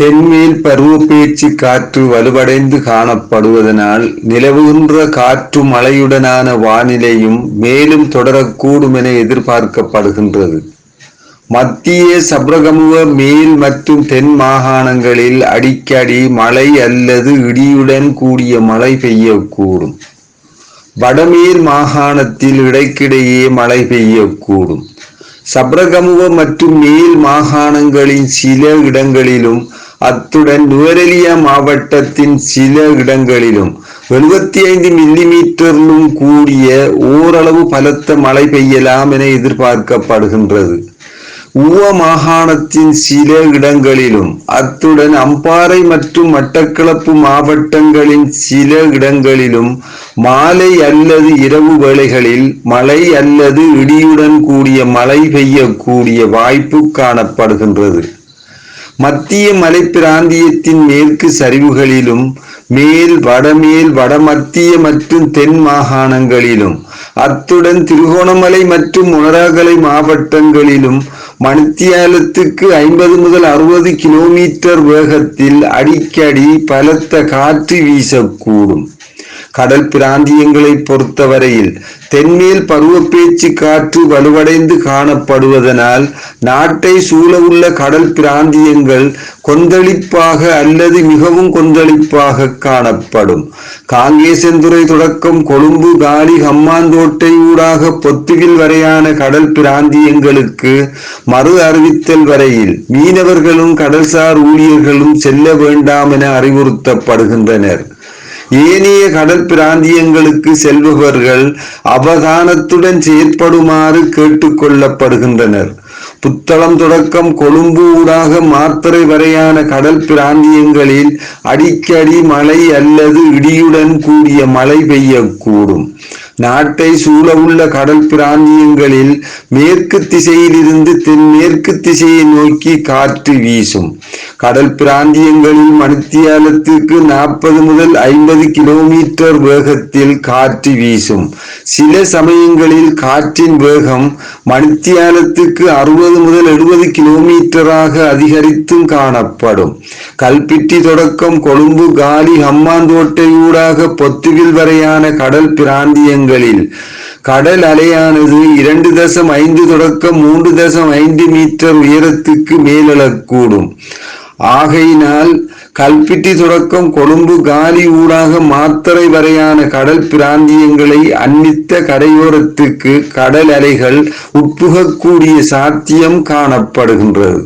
தென்மேல் பருவப்பேச்சு காற்று வலுவடைந்து காணப்படுவதனால் நிலவுகின்ற காற்று மழையுடனான வானிலையும் மேலும் தொடரக்கூடும் என எதிர்பார்க்கப்படுகின்றது. மத்திய சப்ரகமுவ மேல் மற்றும் தென் மாகாணங்களில் அடிக்கடி மழை அல்லது இடியுடன் கூடிய மழை பெய்யக்கூடும். வடமேல் மாகாணத்தில் இடைக்கிடையே மழை பெய்யக்கூடும். சப்ரகமுவ மற்றும் மேல் மாகாணங்களின் சில இடங்களிலும் அத்துடன் நுவரெலியா மாவட்டத்தின் சில இடங்களிலும் எழுபத்தி ஐந்து மில்லிமீட்டரிலும் கூடிய ஓரளவு பலத்த மழை பெய்யலாம் என எதிர்பார்க்கப்படுகின்றது. ஊவ மாகாணத்தின் சில இடங்களிலும் அத்துடன் அம்பாறை மற்றும் மட்டக்களப்பு மாவட்டங்களின் சில இடங்களிலும் மாலை அல்லது இரவு வேளைகளில் மழை அல்லது இடியுடன் கூடிய மழை பெய்யக்கூடிய வாய்ப்பு காணப்படுகின்றது. மத்திய மலை பிராந்தியத்தின் மேற்கு சரிவுகளிலும் மேல் வடமேல் வடமத்திய மற்றும் தென் மாகாணங்களிலும் அத்துடன் திருகோணமலை மற்றும் உணராகலை மாவட்டங்களிலும் மணித்தியாலத்துக்கு ஐம்பது முதல் அறுபது கிலோமீட்டர் வேகத்தில் அடிக்கடி பலத்த காற்று வீசக்கூடும். கடல் பிராந்தியங்களை பொறுத்தவரையில் தென்மேல் பருவப்பேச்சு காற்று வலுவடைந்து காணப்படுவதனால் நாட்டை சூழவுள்ள கடல் பிராந்தியங்கள் கொந்தளிப்பாக அல்லது மிகவும் கொந்தளிப்பாக காணப்படும். காங்கேசந்துறை தொடக்கம் கொழும்பு காலி ஹம்மாந்தோட்டை ஊடாக பொத்துவில் வரையான கடல் பிராந்தியங்களுக்கு மறு அறிவித்தல் வரையில் மீனவர்களும் கடல்சார் ஊழியர்களும் செல்ல வேண்டாம் என அறிவுறுத்தப்படுகின்றனர். ஏனைய கடல் பிராந்தியங்களுக்கு செல்பவர்கள் அவதானத்துடன் செயற்படுமாறு கேட்டுக்கொள்ளப்படுகின்றனர். புத்தளம் தொடக்கம் கொழும்பு ஊடாக மாத்திரை வரையான கடல் பிராந்தியங்களில் அடிக்கடி மழை அல்லது இடியுடன் கூடிய மழை பெய்யக்கூடும். நாட்டை சூழவுள்ள கடல் பிராந்தியங்களில் மேற்கு திசையிலிருந்து தென்மேற்கு திசையை நோக்கி காற்று வீசும். கடல் பிராந்தியங்களில் மணித்தியாலத்துக்கு நாற்பது முதல் ஐம்பது கிலோமீட்டர் வேகத்தில் காற்று வீசும். சில சமயங்களில் காற்றின் வேகம் மணித்தியாலத்துக்கு அறுபது முதல் எழுபது கிலோமீட்டராக அதிகரித்தும் காணப்படும். கல்பிட்டி தொடக்கம் கொழும்பு காலி ஹம்மாந்தோட்டை ஊடாக பொத்துவில் வரையான கடல் பிராந்தியங்களில். கடல் அலையானது இரண்டு தசம் ஐந்து தொடக்கம் மூன்று தசம் ஐந்து மீட்டர் உயரத்துக்கு மேலெழக்கூடும். ஆகையினால் கல்பிட்டி தொடக்கம் கொழும்பு காலி ஊடாக மாத்தரை வரையான கடல் பிராந்தியங்களை அன்னித்த கரையோரத்துக்கு கடல் அலைகள் உட்புகக்கூடிய சாத்தியம் காணப்படுகின்றது.